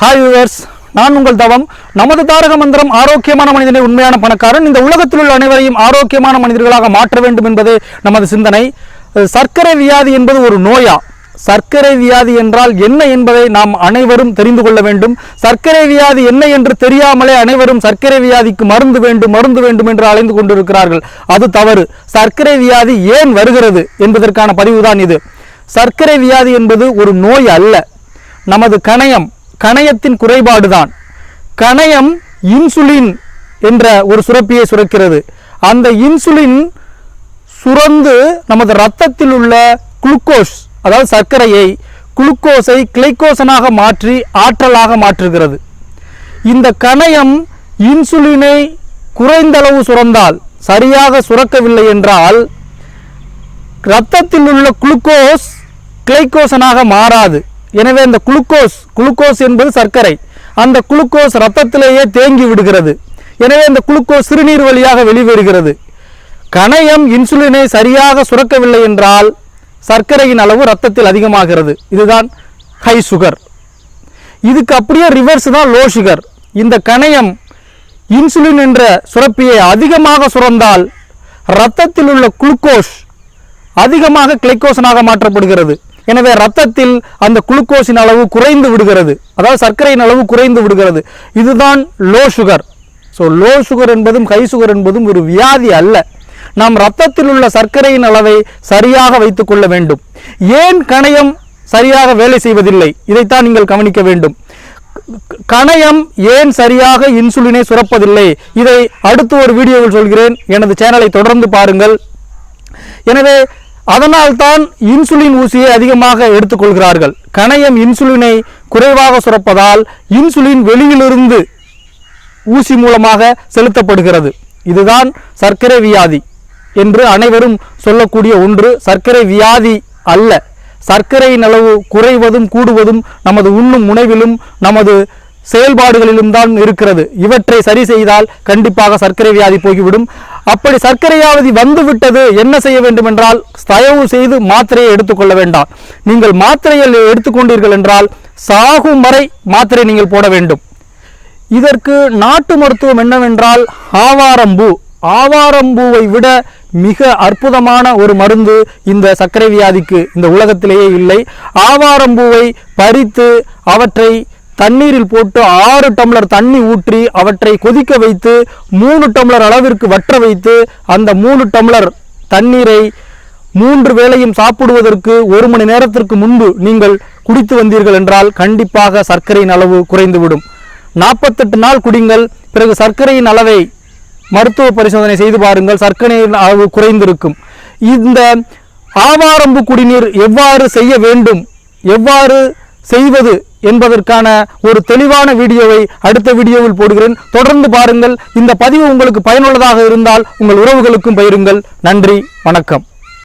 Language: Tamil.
ஹாய் வியூவர்ஸ் நான் உங்கள் தவம். நமது தாரக மந்திரம் ஆரோக்கியமான மனிதனை உண்மையான பணக்காரன். இந்த உலகத்தில் உள்ள அனைவரையும் ஆரோக்கியமான மனிதர்களாக மாற்ற வேண்டும் என்பதே நமது சிந்தனை. சர்க்கரை வியாதி என்பது ஒரு நோயா? சர்க்கரை வியாதி என்றால் என்ன என்பதை நாம் அனைவரும் தெரிந்து கொள்ள வேண்டும். சர்க்கரை வியாதி என்ன என்று தெரியாமலே அனைவரும் சர்க்கரை வியாதிக்கு மருந்து வேண்டும் மருந்து வேண்டும் என்று அலைந்து கொண்டிருக்கிறார்கள். அது தவறு. சர்க்கரை வியாதி ஏன் வருகிறது என்பதற்கான பதிவுதான் இது. சர்க்கரை வியாதி என்பது ஒரு நோய் அல்ல. நமது கணையம் கணையத்தின் குறைபாடுதான். கணையம் இன்சுலின் என்ற ஒரு சுரப்பியை சுரக்கிறது. அந்த இன்சுலின் சுரந்து நமது ரத்தத்தில் உள்ள குளுக்கோஸ் அதாவது சர்க்கரையை குளுக்கோஸை கிளைக்கோசனாக மாற்றி ஆற்றலாக மாற்றுகிறது. இந்த கணையம் இன்சுலினை குறைந்தளவு சுரந்தால் சரியாக சுரக்கவில்லை என்றால் ரத்தத்தில் உள்ள குளுக்கோஸ் கிளைக்கோசனாக மாறாது. எனவே இந்த குளுக்கோஸ் குளுக்கோஸ் என்பது சர்க்கரை. அந்த குளுக்கோஸ் ரத்தத்திலேயே தேங்கி விடுகிறது. எனவே இந்த குளுக்கோஸ் சிறுநீர் வழியாக வெளிவருகிறது. கணையம் இன்சுலினை சரியாக சுரக்கவில்லை என்றால் சர்க்கரையின் அளவு ரத்தத்தில் அதிகமாகிறது. இதுதான் ஹை சுகர் இதுக்கு அப்படியே ரிவர்ஸ் தான் லோ சுகர் இந்த கணையம் இன்சுலின் என்ற சுரப்பியை அதிகமாக சுரந்தால் ரத்தத்தில் உள்ள குளுக்கோஸ் அதிகமாக கிளைக்கோசனாக மாற்றப்படுகிறது. எனவே ரத்தத்தில் அந்த குளுக்கோஸின் அளவு குறைந்து விடுகிறது. அதாவது சர்க்கரையின் அளவு குறைந்து விடுகிறது. இதுதான் low sugar so low sugar என்பதும் ஹை சுகர் என்பதும் ஒரு வியாதி அல்ல. நாம் ரத்தத்தில் உள்ள சர்க்கரையின் அளவை சரியாக வைத்துக் கொள்ள வேண்டும். ஏன் கணையம் சரியாக வேலை செய்வதில்லை? இதைத்தான் நீங்கள் கவனிக்க வேண்டும். கணையம் ஏன் சரியாக இன்சுலினை சுரப்பதில்லை? இதை அடுத்து ஒரு வீடியோவில் சொல்கிறேன். எனது சேனலை தொடர்ந்து பாருங்கள். எனவே அதனால்தான் இன்சுலின் ஊசியை அதிகமாக எடுத்துக்கொள்கிறார்கள். கணையம் இன்சுலினை குறைவாக சுரப்பதால் இன்சுலின் வெளியிலிருந்து ஊசி மூலமாக செலுத்தப்படுகிறது. இதுதான் சர்க்கரை வியாதி என்று அனைவரும் சொல்லக்கூடிய ஒன்று. சர்க்கரை வியாதி அல்ல. சர்க்கரையின் அளவு குறைவதும் கூடுவதும் நமது உண்ணும் உணவிலும் நமது செயல்பாடுகளிலும் தான் இருக்கிறது. இவற்றை சரி செய்தால் கண்டிப்பாக சர்க்கரை வியாதி போய்விடும். அப்படி சர்க்கரை வியாதி வந்துவிட்டது என்ன செய்ய வேண்டும் என்றால் தயவு செய்து மாத்திரையை எடுத்துக்கொள்ள வேண்டாம். நீங்கள் மாத்திரையில் எடுத்துக்கொண்டீர்கள் என்றால் சாகும் வரை மாத்திரை நீங்கள் போட வேண்டும். இதற்கு நாட்டு மருத்துவம் என்னவென்றால் ஆவாரம்பூ. ஆவாரம்பூவை விட மிக அற்புதமான ஒரு மருந்து இந்த சர்க்கரை வியாதிக்கு இந்த உலகத்திலேயே இல்லை. ஆவாரம்பூவை பறித்து அவற்றை தண்ணீரில் போட்டு ஆறு டம்ளர் தண்ணி ஊற்றி அவற்றை கொதிக்க வைத்து மூணு டம்ளர் அளவிற்கு வற்ற வைத்து அந்த மூணு டம்ளர் தண்ணீரை மூன்று வேளையும் சாப்பிடுவதற்கு ஒரு மணி நேரத்திற்கு முன்பு நீங்கள் குடித்து வந்தீர்கள் என்றால் கண்டிப்பாக சர்க்கரையின் அளவு குறைந்துவிடும். நாற்பத்தெட்டு நாள் குடிங்கள் பிறகு சர்க்கரையின் அளவை மருத்துவ பரிசோதனை செய்து பாருங்கள் சர்க்கரையின் அளவு குறைந்திருக்கும். இந்த ஆவாரம்பு குடிநீர் எவ்வாறு செய்ய வேண்டும்? எவ்வாறு செய்வது? என்பதற்கான ஒரு தெளிவான வீடியோவை அடுத்த வீடியோவில் போடுகிறேன். தொடர்ந்து பாருங்கள். இந்த பதிவு உங்களுக்கு பயனுள்ளதாக இருந்தால் உங்கள் உறவுகளுக்கும் பயிருங்கள் நன்றி. வணக்கம்.